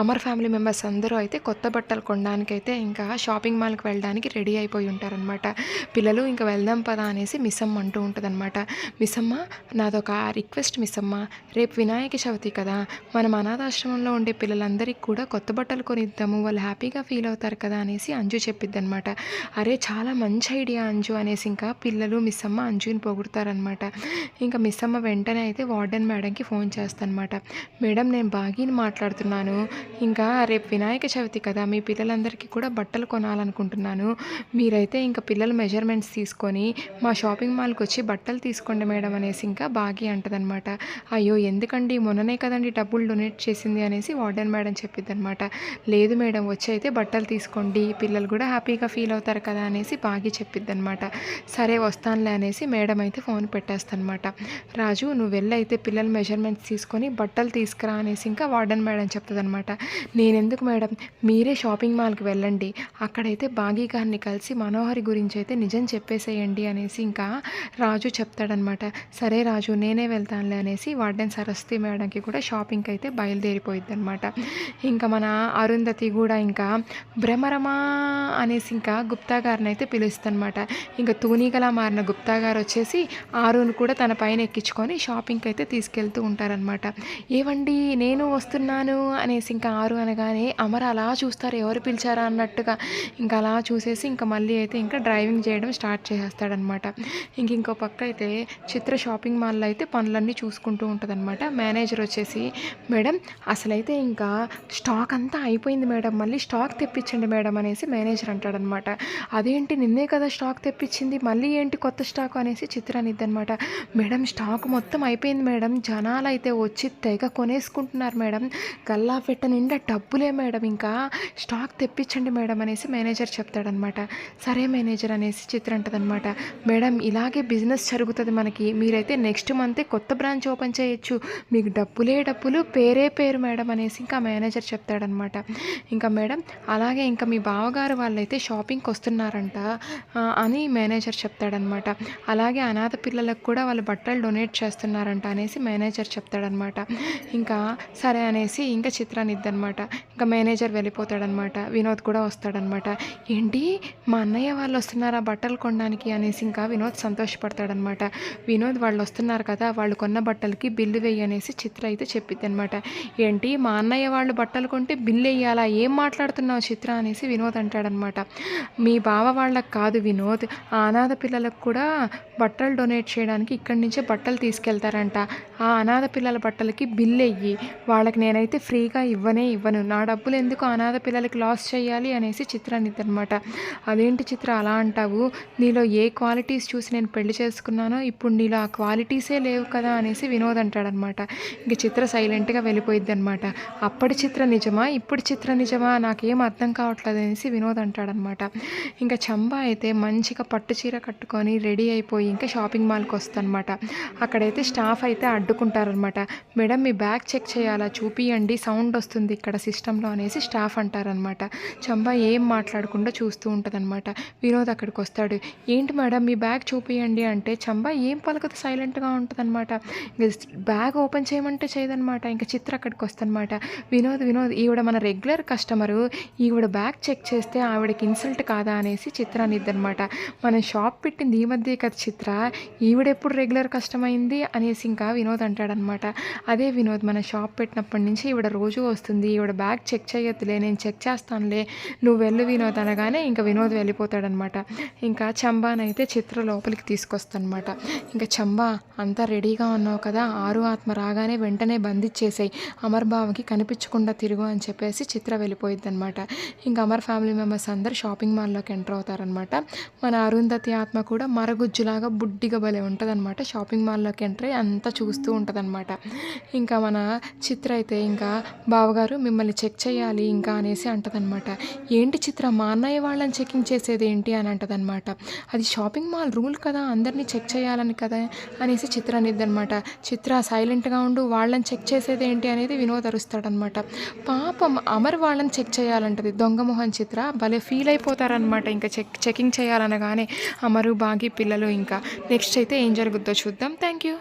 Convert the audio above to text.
Amar family members అందరూ అయితే కొత్త బట్టలు కొనడానికి అయితే ఇంకా షాపింగ్ మాల్కి వెళ్ళడానికి రెడీ అయిపోయి ఉంటారనమాట పిల్లలు ఇంకా వెళ్దాం పదా అనేసి మిస్సమ్మ అంటూ ఉంటుందన్నమాట. మిస్ అమ్మ నాదొక రిక్వెస్ట్ మిస్సమ్మ. రేపు వినాయక చవితి కదా. మనం అనాథాశ్రమంలో ఉండే పిల్లలందరికీ కూడా కొత్త బట్టలు కొనిద్దాము. వాళ్ళు హ్యాపీగా ఫీల్ అవుతారు కదా అనేసి అంజు చెప్పిద్ది అనమాట అరే చాలా మంచి ఐడియా అంజు అనేసి ఇంకా పిల్లలు మిస్సమ్మ అంజుని పొగుడతారనమాట ఇంకా మిస్ అమ్మ వెంటనే అయితే వార్డెన్ మేడంకి ఫోన్ చేస్తానమాట మేడం నేను బాగీని మాట్లాడుతున్నాను. ఇంకా రేపు వినాయక చవితి కదా మీ పిల్లలందరికీ కూడా బట్టలు కొనాలనుకుంటున్నాను. మీరైతే ఇంకా పిల్లల మెజర్మెంట్స్ తీసుకొని మా షాపింగ్ మాల్కి వచ్చి బట్టలు తీసుకోండి మేడం అనేసి ఇంకా బాగి అంటదనమాట. అయ్యో ఎందుకండి? మొన్ననే కదండి డబ్బులు డొనేట్ చేసింది అనేసి వార్డెన్ మేడం చెప్పిద్ది అనమాట లేదు మేడం వచ్చి అయితే బట్టలు తీసుకోండి పిల్లలు కూడా హ్యాపీగా ఫీల్ అవుతారు కదా అనేసి బాగి చెప్పిద్దనమాట. సరే వస్తానులే అనేసి మేడం అయితే ఫోన్ పెట్టేస్తానమాట. రాజు నువ్వు వెళ్ళి అయితే పిల్లల మెజర్మెంట్స్ తీసుకొని బట్టలు తీసుకురా అనేసి ఇంకా వార్డెన్ మేడం చెప్తుంది అనమాట నేనెందుకు మేడం? మీరే షాపింగ్ మాల్కి వెళ్ళండి. అక్కడైతే బాగీ గారిని కలిసి మనోహరి గురించి అయితే నిజం చెప్పేసేయండి అనేసి ఇంకా రాజు చెప్తాడనమాట సరే రాజు నేనే వెళ్తానులే అనేసి వార్డెన్ సరస్వతి మేడంకి కూడా షాపింగ్కి అయితే బయలుదేరిపోయింది అనమాట ఇంకా మన అరుంధతి కూడా ఇంకా భ్రమరమా అనేసి ఇంకా గుప్తా గారిని అయితే పిలుస్తుందనమాట ఇంకా తూనీగలా మారిన గుప్తా గారు వచ్చేసి ఆరును కూడా తన పైన ఎక్కించుకొని షాపింగ్కి అయితే తీసుకెళ్తూ ఉంటారనమాట ఏవండి? నేను వస్తున్నాను అనేసి ఇంకా ఆరు అనగానే అమర్ అలా చూస్తారు ఎవరు పిలిచారా అన్నట్టుగా. ఇంకా అలా చూసేసి ఇంకా మళ్ళీ అయితే ఇంకా డ్రైవింగ్ చేయడం స్టార్ట్ చేసేస్తాడనమాట. ఇంక ఇంకో పక్క అయితే చిత్ర షాపింగ్ మాల్లో అయితే పనులన్నీ చూసుకుంటూ ఉంటుందన్నమాట మేనేజర్ వచ్చేసి మేడం అసలైతే ఇంకా స్టాక్ అంతా అయిపోయింది మేడం మళ్ళీ స్టాక్ తెప్పించండి మేడం అనేసి మేనేజర్ అంటాడనమాట. అదేంటి నిన్నే కదా స్టాక్ తెప్పించింది మళ్ళీ ఏంటి కొత్త స్టాక్? అనేసి చిత్రానిద్ది అనమాట మేడం స్టాక్ మొత్తం అయిపోయింది మేడం జనాలు అయితే వచ్చి తెగ కొనేసుకుంటున్నారు మేడం గల్లా పెట్ట నిండా డబ్బులే మేడం ఇంకా స్టాక్ తెప్పించండి మేడం అనేసి మేనేజర్ చెప్తాడనమాట. సరే మేనేజర్ అనేసి చిత్ర అంటదనమాట. మేడం ఇలాగే బిజినెస్ జరుగుతుంది మనకి. మీరైతే నెక్స్ట్ మంతే కొత్త బ్రాంచ్ ఓపెన్ చేయొచ్చు. మీకు డబ్బులే డబ్బులు పేరే పేరు మేడం అనేసి ఇంకా మేనేజర్ చెప్తాడనమాట. ఇంకా మేడం అలాగే ఇంకా మీ బావగారు వాళ్ళైతే షాపింగ్కి వస్తున్నారంట అని మేనేజర్ చెప్తాడనమాట. అలాగే అనాథ పిల్లలకు కూడా వాళ్ళు బట్టలు డొనేట్ చేస్తున్నారంట అనేసి మేనేజర్ చెప్తాడనమాట. ఇంకా సరే అనేసి ఇంకా చిత్రాన్ని అనమాట ఇంకా మేనేజర్ వెళ్ళిపోతాడనమాట వినోద్ కూడా వస్తాడనమాట ఏంటి? మా అన్నయ్య వాళ్ళు వస్తున్నారా బట్టలు కొనడానికి అనేసి ఇంకా వినోద్ సంతోషపడతాడనమాట వినోద్ వాళ్ళు వస్తున్నారు కదా వాళ్ళు కొన్న బట్టలకి బిల్లు వేయి అనేసి చిత్ర అయితే చెప్పిద్ది అనమాట ఏంటి? మా అన్నయ్య వాళ్ళు బట్టలు కొంటే బిల్లు వేయాలా? ఏం మాట్లాడుతున్నావు చిత్ర అనేసి వినోద్ అంటాడనమాట మీ బావ వాళ్ళకి కాదు వినోద్. ఆ అనాథ పిల్లలకు కూడా బట్టలు డొనేట్ చేయడానికి ఇక్కడి నుంచే బట్టలు తీసుకెళ్తారంట. ఆ అనాథ పిల్లల బట్టలకి బిల్ వెయ్యి వాళ్ళకి నేనైతే ఫ్రీగా ఇవ్వనే ఇవ్వను. నా డబ్బులు ఎందుకు అనాథ పిల్లలకి లాస్ చేయాలి అనేసి చిత్రాన్ని అనమాట అదేంటి చిత్ర అలా అంటావు? నీలో ఏ క్వాలిటీస్ చూసి నేను పెళ్ళి చేసుకున్నానో ఇప్పుడు నీలో ఆ క్వాలిటీసే లేవు కదా అనేసి వినోద్ అంటాడనమాట. ఇంక చిత్ర సైలెంట్గా వెళ్ళిపోయిద్ది అనమాట అప్పటి చిత్ర నిజమా? ఇప్పుడు చిత్ర నిజమా? నాకేం అర్థం కావట్లేదు అనేసి వినోద్ అంటాడనమాట. ఇంకా చంబా అయితే మంచిగా పట్టు చీర కట్టుకొని రెడీ అయిపోయి ఇంకా షాపింగ్ మాల్కి వస్తానమాట. అక్కడైతే స్టాఫ్ అయితే అడ్డుకుంటారనమాట. మేడం మీ బ్యాగ్ చెక్ చేయాలా? చూపియండి. సౌండ్ వస్తుంది ఇక్కడ సిస్టంలో అనేసి స్టాఫ్ అంటారనమాట. చంబా ఏం మాట్లాడకుండా చూస్తూ ఉంటుందన్నమాట వినోద్ అక్కడికి వస్తాడు. ఏంటి మేడం మీ బ్యాగ్ చూపియండి అంటే చంబా ఏం పలకదు సైలెంట్గా ఉంటుందన్నమాట బ్యాగ్ ఓపెన్ చేయమంటే చేయదనమాట. ఇంకా చిత్ర అక్కడికి వస్తుందన్నమాట వినోద్ వినోద్ ఈవిడ మన రెగ్యులర్ కస్టమరు. ఈవిడ బ్యాగ్ చెక్ చేస్తే ఆవిడకి ఇన్సల్ట్ కాదా అనేసి చిత్ర అనిద్దనమాట. మనం షాప్ పెట్టింది ఈ మధ్య కదా చిత్ర. చిత్ర ఈవిడెప్పుడు రెగ్యులర్ కష్టమైంది అనేసి ఇంకా వినోద్ అంటాడనమాట. అదే వినోద్ మన షాప్ పెట్టినప్పటి నుంచి ఈవిడ రోజు వస్తుంది. ఈవిడ బ్యాగ్ చెక్ చేయొద్దులే నేను చెక్ చేస్తానులే. నువ్వు వెళ్ళు వినోద్ అనగానే ఇంకా వినోద్ వెళ్ళిపోతాడనమాట. ఇంకా చంబానైతే చిత్ర లోపలికి తీసుకొస్తానమాట. ఇంకా చంబా అంతా రెడీగా ఉన్నావు కదా? ఆరు ఆత్మ రాగానే వెంటనే బంధించేసాయి అమర్ బావకి కనిపించకుండా తిరుగు అని చెప్పేసి చిత్ర వెళ్ళిపోయిద్ది అనమాట ఇంకా అమర్ ఫ్యామిలీ మెంబర్స్ అందరు షాపింగ్ మాల్లోకి ఎంటర్ అవుతారనమాట. మన అరుంధతి ఆత్మ కూడా మరగుజ్జులాగా బుడ్డిగా భలే ఉంటుందన్నమాట. షాపింగ్ మాల్లోకి ఎంట్రీ అంతా చూస్తూ ఉంటుందన్నమాట. ఇంకా మన చిత్ర అయితే ఇంకా బావగారు మిమ్మల్ని చెక్ చేయాలి ఇంకా అనేసి అంటదనమాట ఏంటి చిత్ర మా అన్నయ్య వాళ్ళని చెకింగ్ చేసేది ఏంటి అని అంటదనమాట అది షాపింగ్ మాల్ రూల్ కదా అందరినీ చెక్ చేయాలని కదా అనేసి చిత్ర అనిద్దనమాట చిత్ర సైలెంట్గా ఉండు వాళ్ళని చెక్ చేసేది ఏంటి అనేది వినోద్ అరుస్తాడనమాట పాపం అమర్ వాళ్ళని చెక్ చేయాలంటది. దొంగమోహన్ చిత్ర భలే ఫీల్ అయిపోతారనమాట ఇంకా చెక్ చెకింగ్ చేయాలనగానే అమరు బాగి పిల్లలు ఇంకా నెక్స్ట్ అయితే ఏం జరుగుద్దో చూద్దాం. Thank you